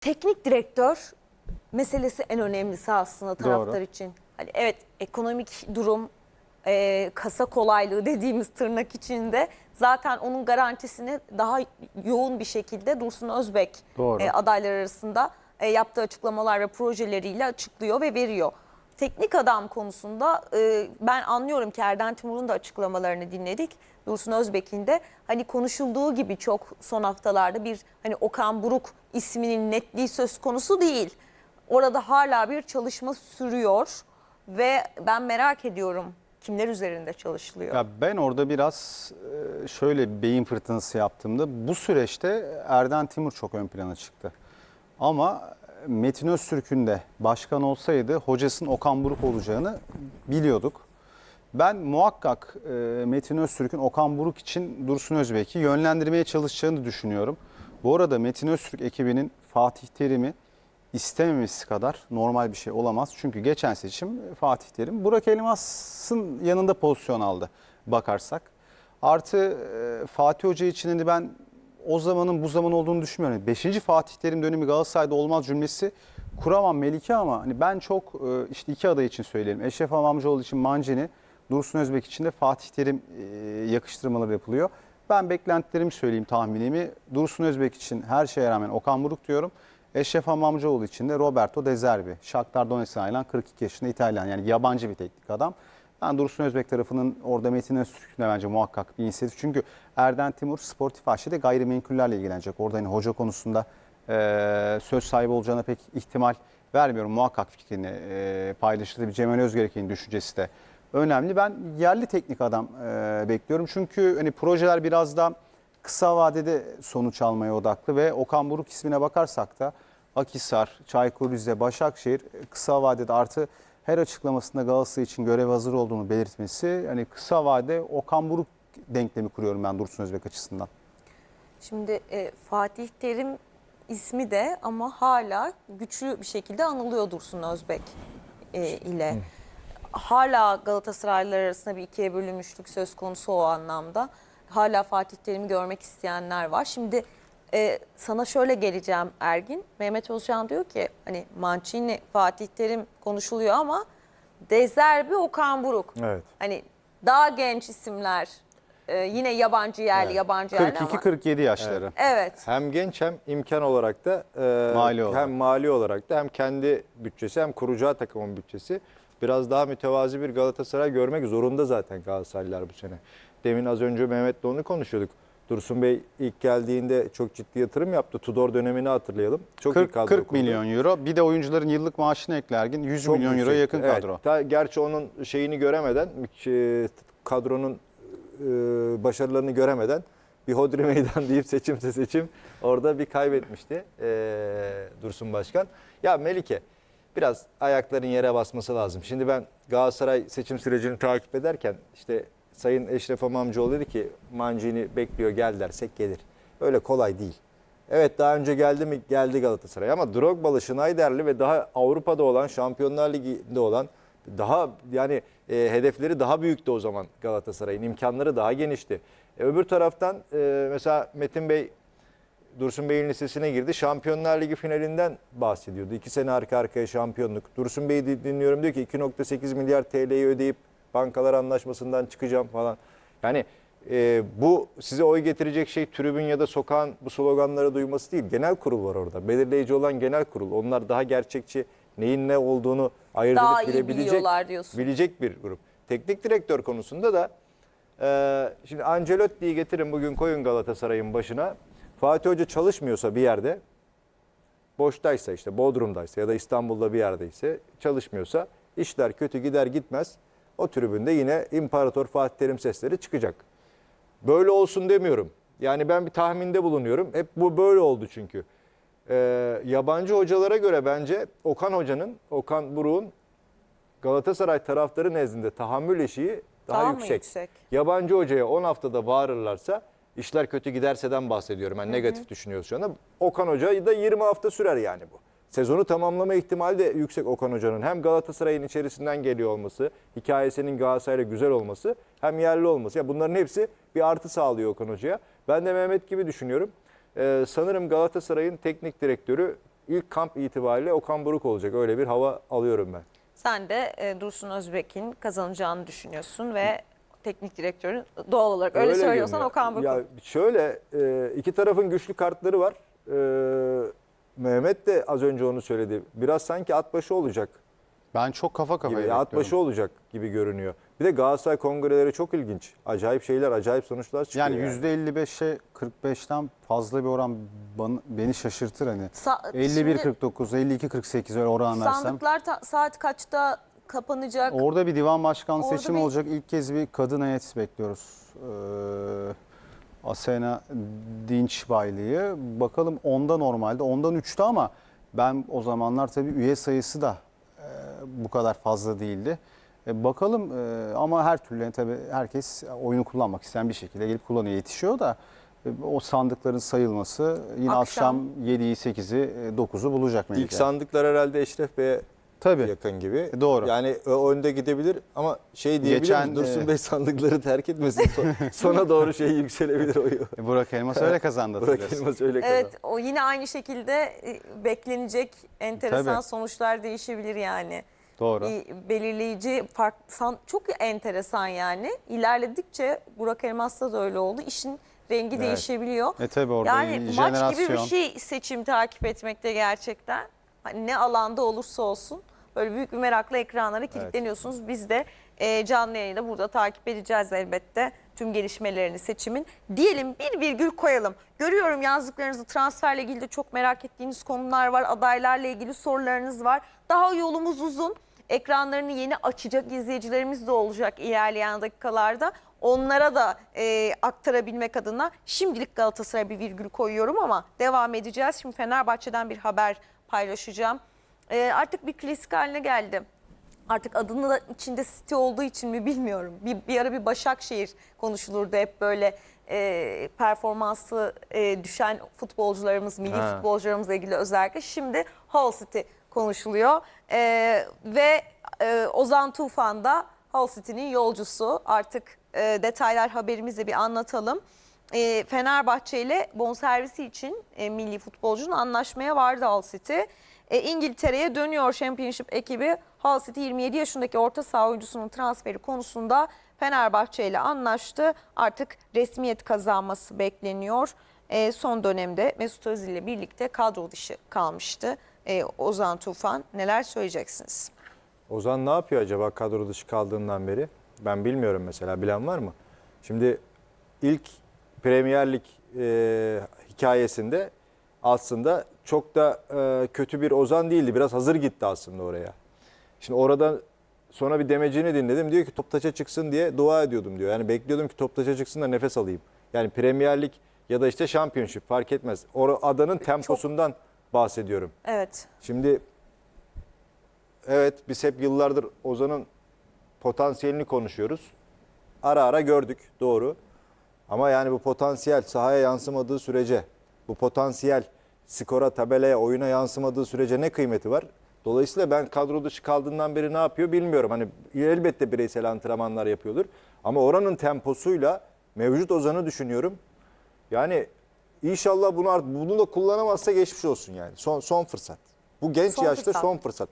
teknik direktör meselesi en önemlisi aslında taraftar Doğru. için. Hani evet ekonomik durum, e, kasa kolaylığı dediğimiz tırnak içinde zaten onun garantisini daha yoğun bir şekilde Dursun Özbek Doğru. e, adaylar arasında e, yaptığı açıklamalar ve projeleriyle açıklıyor ve veriyor. Teknik adam konusunda e, ben anlıyorum ki Erden Timur'un da açıklamalarını dinledik. Dursun Özbek'in de hani konuşulduğu gibi çok son haftalarda bir hani Okan Buruk isminin netliği söz konusu değil. Orada hala bir çalışma sürüyor ve ben merak ediyorum kimler üzerinde çalışılıyor. Ya ben orada biraz e, şöyle beyin fırtınası yaptığımda bu süreçte Erden Timur çok ön plana çıktı. Ama Metin Öztürk'ün de başkan olsaydı hocasının Okan Buruk olacağını biliyorduk. Ben muhakkak e, Metin Öztürk'ün Okan Buruk için Dursun Özbek'i yönlendirmeye çalışacağını düşünüyorum. Bu arada Metin Öztürk ekibinin Fatih Terim'i istememesi kadar normal bir şey olamaz. Çünkü geçen seçim Fatih Terim Burak Elmas'ın yanında pozisyon aldı bakarsak. Artı e, Fatih Hoca için hani ben o zamanın bu zaman olduğunu düşünmüyorum. Beşinci Fatih Terim dönemi Galatasaray'da olmaz cümlesi kuramam Melike ama hani ben çok e, işte iki aday için söyleyelim. Eşref Amamcıoğlu için Mancini, Dursun Özbek için de Fatih Terim e, yakıştırmaları yapılıyor. Ben beklentilerimi söyleyeyim tahminimi. Dursun Özbek için her şeye rağmen Okan Buruk diyorum. Eşref Amamcıoğlu için de Roberto De Zerbi. Shakhtar Donetsk'e ayrılan 42 yaşında İtalyan yani yabancı bir teknik adam. Ben Dursun Özbek tarafının orada Metin Öztürk'ün de bence muhakkak bir inisiyatif. Çünkü Erden Timur sportif aşıda gayrimenkullerle ilgilenecek. Orada hani hoca konusunda e, söz sahibi olacağına pek ihtimal vermiyorum. Muhakkak fikrini e, paylaşır. Bir Cemal Özgerek'in düşüncesi de önemli. Ben yerli teknik adam e, bekliyorum. Çünkü hani projeler biraz da kısa vadede sonuç almaya odaklı ve Okan Buruk ismine bakarsak da Akhisar, Çaykur Rize, Başakşehir kısa vadede artı her açıklamasında Galatasaray için görev hazır olduğunu belirtmesi hani kısa vade Okan Buruk denklemi kuruyorum ben Dursun Özbek açısından. Şimdi e, Fatih Terim ismi de ama hala güçlü bir şekilde anılıyor Dursun Özbek e, ile. Hala Galatasaraylılar arasında bir ikiye bölünmüşlük söz konusu o anlamda. Hala Fatih Terim'i görmek isteyenler var. Şimdi e, sana şöyle geleceğim Ergin. Mehmet Özcan diyor ki hani Mancini, Fatih Terim konuşuluyor ama Dezerbi, Okan Buruk. Evet. Hani daha genç isimler. e, yine yabancı yerli, yabancı yerli ama. 42-47 yaşları. Evet. Hem genç hem imkan olarak da e, Mali olarak. hem mali olarak da hem kendi bütçesi hem kuracağı takımın bütçesi biraz daha mütevazi bir Galatasaray görmek zorunda zaten Galatasaraylılar bu sene. Demin az önce Mehmet'le onu konuşuyorduk. Dursun Bey ilk geldiğinde çok ciddi yatırım yaptı. Tudor dönemini hatırlayalım. Çok iyi 40, kadro 40 kurdu. milyon euro. Bir de oyuncuların yıllık maaşını eklergin 100 Çok milyon euroya yakın Evet. kadro. Ta- gerçi onun şeyini göremeden, e, kadronun e, başarılarını göremeden bir hodri meydan deyip seçimse seçim orada bir kaybetmişti e, Dursun Başkan. Ya Melike biraz ayakların yere basması lazım. Şimdi ben Galatasaray seçim sürecini takip ederken işte Sayın Eşref Amamcıoğlu dedi ki Mancini bekliyor gel dersek gelir. Öyle kolay değil. Evet daha önce geldi mi? Geldi Galatasaray ama Drogba'lı, Schneider'li ve daha Avrupa'da olan, Şampiyonlar Ligi'nde olan daha yani e, hedefleri daha büyüktü o zaman Galatasaray'ın. imkanları daha genişti. E, öbür taraftan e, mesela Metin Bey Dursun Bey'in listesine girdi. Şampiyonlar Ligi finalinden bahsediyordu. İki sene arka arkaya şampiyonluk. Dursun Bey'i di- dinliyorum diyor ki 2.8 milyar TL'yi ödeyip bankalar anlaşmasından çıkacağım falan. Yani e, bu size oy getirecek şey tribün ya da sokağın bu sloganları duyması değil. Genel kurul var orada. Belirleyici olan genel kurul. Onlar daha gerçekçi neyin ne olduğunu ayırt Daha edip bilebilecek, bilecek bir grup. Teknik direktör konusunda da e, şimdi Ancelotti'yi getirin bugün koyun Galatasaray'ın başına. Fatih Hoca çalışmıyorsa bir yerde boştaysa işte Bodrum'daysa ya da İstanbul'da bir yerdeyse çalışmıyorsa işler kötü gider gitmez o tribünde yine İmparator Fatih Terim sesleri çıkacak. Böyle olsun demiyorum. Yani ben bir tahminde bulunuyorum. Hep bu böyle oldu çünkü. Ee, yabancı hocalara göre bence Okan Hoca'nın, Okan Buruk'un Galatasaray taraftarı nezdinde tahammül eşiği daha, yüksek. yüksek? Yabancı hocaya 10 haftada bağırırlarsa işler kötü giderseden bahsediyorum. Ben negatif düşünüyoruz şu anda. Okan Hoca da 20 hafta sürer yani bu. Sezonu tamamlama ihtimali de yüksek Okan Hoca'nın. Hem Galatasaray'ın içerisinden geliyor olması, hikayesinin Galatasaray'la güzel olması, hem yerli olması. Ya bunların hepsi bir artı sağlıyor Okan Hoca'ya. Ben de Mehmet gibi düşünüyorum. Ee, sanırım Galatasaray'ın teknik direktörü ilk kamp itibariyle Okan Buruk olacak. Öyle bir hava alıyorum ben. Sen de e, Dursun Özbek'in kazanacağını düşünüyorsun ve teknik direktörün doğal olarak öyle, söylüyorsan görünüyor. Okan Buruk. Ya şöyle e, iki tarafın güçlü kartları var. E, Mehmet de az önce onu söyledi. Biraz sanki at başı olacak Ben çok kafa kafaya gibi. At bekliyorum. başı olacak gibi görünüyor. Bir de Galatasaray kongreleri çok ilginç. Acayip şeyler, acayip sonuçlar çıkıyor. Yani %55'e 45'ten fazla bir oran bana- beni şaşırtır hani. Sa- 51 şimdi 49 52 48 öyle oran versem. Sandıklar ta- saat kaçta kapanacak? Orada bir divan başkanı seçimi bir- olacak. İlk kez bir kadın heyet bekliyoruz. Ee, Asena Dinçbaylı'yı. Bakalım onda normalde. Ondan 3'tü ama ben o zamanlar tabii üye sayısı da e, bu kadar fazla değildi. E, bakalım e, ama her türlü tabii herkes oyunu kullanmak isteyen bir şekilde gelip kullanıyor. Yetişiyor da e, o sandıkların sayılması yine Akşam. akşam, 7'yi 8'i 9'u bulacak İlk Melike. sandıklar herhalde Eşref Bey'e Tabii. yakın gibi. E, doğru. Yani o önde gidebilir ama şey diyebilir Geçen, miyiz? Dursun e, Bey sandıkları terk etmesin. Son- Sona doğru şey yükselebilir oyu. E, Burak Elmas öyle kazandı. Burak hatırlıyorsun. Elmas öyle kazandı. Evet o yine aynı şekilde e, beklenecek enteresan Tabii. sonuçlar değişebilir yani. Doğru. Bir belirleyici fark san- çok enteresan yani. İlerledikçe Burak Elmas'ta da öyle oldu. İşin rengi Evet. değişebiliyor. E tabi orada Yani bir maç jenerasyon. gibi bir şey seçim takip etmekte gerçekten. Hani ne alanda olursa olsun böyle büyük bir merakla ekranlara kilitleniyorsunuz. Biz de e, canlı yayında burada takip edeceğiz elbette tüm gelişmelerini seçimin. Diyelim bir virgül koyalım. Görüyorum yazdıklarınızı transferle ilgili de çok merak ettiğiniz konular var. Adaylarla ilgili sorularınız var. Daha yolumuz uzun. Ekranlarını yeni açacak izleyicilerimiz de olacak ilerleyen dakikalarda. Onlara da e, aktarabilmek adına şimdilik Galatasaray'a bir virgül koyuyorum ama devam edeceğiz. Şimdi Fenerbahçe'den bir haber paylaşacağım. E, artık bir klasik haline geldi. Artık adını da içinde City olduğu için mi bilmiyorum. Bir, bir ara bir Başakşehir konuşulurdu hep böyle e, performansı e, düşen futbolcularımız, milli Ha. futbolcularımızla ilgili özellikle. Şimdi Hull City konuşuluyor. E, ve e, Ozan Tufan da Hull City'nin yolcusu. Artık e, detaylar haberimizle bir anlatalım. E, Fenerbahçe ile bonservisi için e, milli futbolcunun anlaşmaya vardı Hull City. E, İngiltere'ye dönüyor Championship ekibi. Hull City 27 yaşındaki orta saha oyuncusunun transferi konusunda Fenerbahçe ile anlaştı. Artık resmiyet kazanması bekleniyor. E, son dönemde Mesut Özil ile birlikte kadro dışı kalmıştı. E, Ozan Tufan neler söyleyeceksiniz? Ozan ne yapıyor acaba kadro dışı kaldığından beri? Ben bilmiyorum mesela. Bilen var mı? Şimdi ilk Premier Lig e, hikayesinde aslında çok da e, kötü bir Ozan değildi. Biraz hazır gitti aslında oraya. Şimdi oradan sonra bir demecini dinledim. Diyor ki top taça çıksın diye dua ediyordum diyor. Yani bekliyordum ki top taça çıksın da nefes alayım. Yani Premier Lig ya da işte Championship fark etmez. O adanın temposundan bahsediyorum. Evet. Şimdi evet biz hep yıllardır Ozan'ın potansiyelini konuşuyoruz. Ara ara gördük doğru. Ama yani bu potansiyel sahaya yansımadığı sürece, bu potansiyel skora, tabelaya, oyuna yansımadığı sürece ne kıymeti var? Dolayısıyla ben kadro dışı kaldığından beri ne yapıyor bilmiyorum. Hani elbette bireysel antrenmanlar yapıyordur. Ama oranın temposuyla mevcut Ozan'ı düşünüyorum. Yani inşallah bunu bunu da kullanamazsa geçmiş olsun yani. Son son fırsat. Bu genç Son yaşta fırsat. son fırsat.